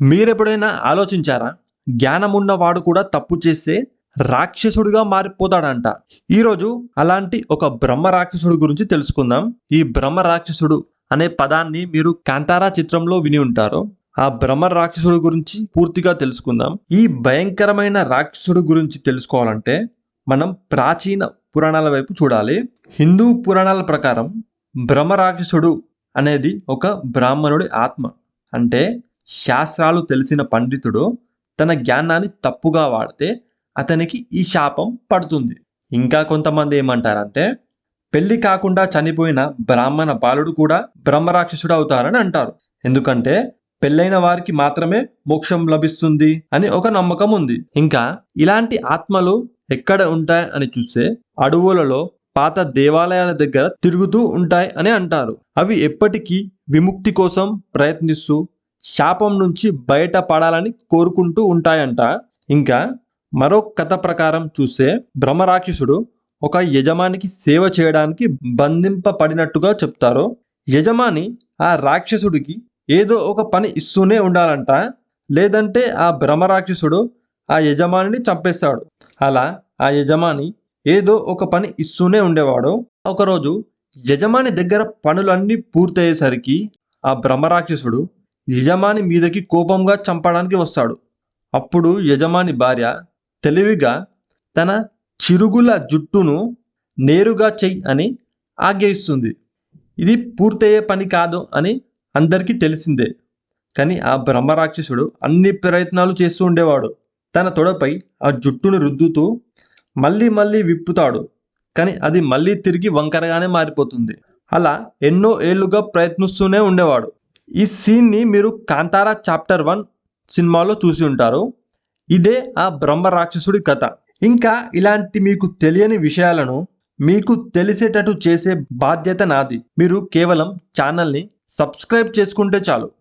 మీరెప్పుడైనా ఆలోచించారా? జ్ఞానమున్నవాడు కూడా తప్పు చేస్తే రాక్షసుడిగా మారిపోతాడంట. ఈరోజు అలాంటి ఒక బ్రహ్మ రాక్షసుడు గురించి తెలుసుకుందాం. ఈ బ్రహ్మ రాక్షసుడు అనే పదాన్ని మీరు కాంతారా చిత్రంలో విని ఉంటారు. ఆ బ్రహ్మ రాక్షసుడు గురించి పూర్తిగా తెలుసుకుందాం. ఈ భయంకరమైన రాక్షసుడు గురించి తెలుసుకోవాలంటే మనం ప్రాచీన పురాణాల వైపు చూడాలి. హిందూ పురాణాల ప్రకారం బ్రహ్మ రాక్షసుడు అనేది ఒక బ్రాహ్మణుడి ఆత్మ. అంటే శాస్త్రాలు తెలిసిన పండితుడు తన జ్ఞానాన్ని తప్పుగా వాడితే అతనికి ఈ శాపం పడుతుంది. ఇంకా కొంతమంది ఏమంటారంటే పెళ్ళి కాకుండా చనిపోయిన బ్రాహ్మణ బాలుడు కూడా బ్రహ్మరాక్షసుడు అవుతారని అంటారు. ఎందుకంటే పెళ్ళైన వారికి మాత్రమే మోక్షం లభిస్తుంది అని ఒక నమ్మకం ఉంది. ఇంకా ఇలాంటి ఆత్మలు ఎక్కడ ఉంటాయి అని చూస్తే అడవులలో పాత దేవాలయాల దగ్గర తిరుగుతూ ఉంటాయి అని అంటారు. అవి ఎప్పటికీ విముక్తి కోసం ప్రయత్నిస్తూ శాపం నుంచి బయటపడాలని కోరుకుంటూ ఉంటాయంట. ఇంకా మరో కథ ప్రకారం చూస్తే బ్రహ్మరాక్షసుడు ఒక యజమానికి సేవ చేయడానికి బంధింపబడినట్టుగా చెప్తారు. యజమాని ఆ రాక్షసుడికి ఏదో ఒక పని ఇస్తూనే ఉండాలంట. లేదంటే ఆ బ్రహ్మరాక్షసుడు ఆ యజమానిని చంపేస్తాడు. అలా ఆ యజమాని ఏదో ఒక పని ఇస్తూనే ఉండేవాడు. ఒకరోజు యజమాని దగ్గర పనులన్నీ పూర్తయ్యేసరికి ఆ బ్రహ్మరాక్షసుడు యజమాని మీదకి కోపంగా చంపడానికి వస్తాడు. అప్పుడు యజమాని భార్య తెలివిగా తన చిరుగుల జుట్టును నేరుగా చెయ్యి అని ఆజ్ఞ ఇస్తుంది ఇది పూర్తయ్యే పని కాదు అని అందరికీ తెలిసిందే. కానీ ఆ బ్రహ్మరాక్షసుడు అన్ని ప్రయత్నాలు చేస్తూ ఉండేవాడు. తన తొడపై ఆ జుట్టును రుద్దుతూ మళ్ళీ మళ్ళీ విప్పుతాడు. కానీ అది మళ్ళీ తిరిగి వంకరగానే మారిపోతుంది. అలా ఎన్నో ఏళ్ళుగా ప్రయత్నిస్తూనే ఉండేవాడు. ఈ సీన్ని మీరు కాంతారా చాప్టర్ వన్ సినిమాలో చూసి ఉంటారు. ఇదే ఆ బ్రహ్మ రాక్షసుడి కథ. ఇంకా ఇలాంటి మీకు తెలియని విషయాలను మీకు తెలిసేటట్టు చేసే బాధ్యత నాది. మీరు కేవలం ఛానల్ని సబ్స్క్రైబ్ చేసుకుంటే చాలు.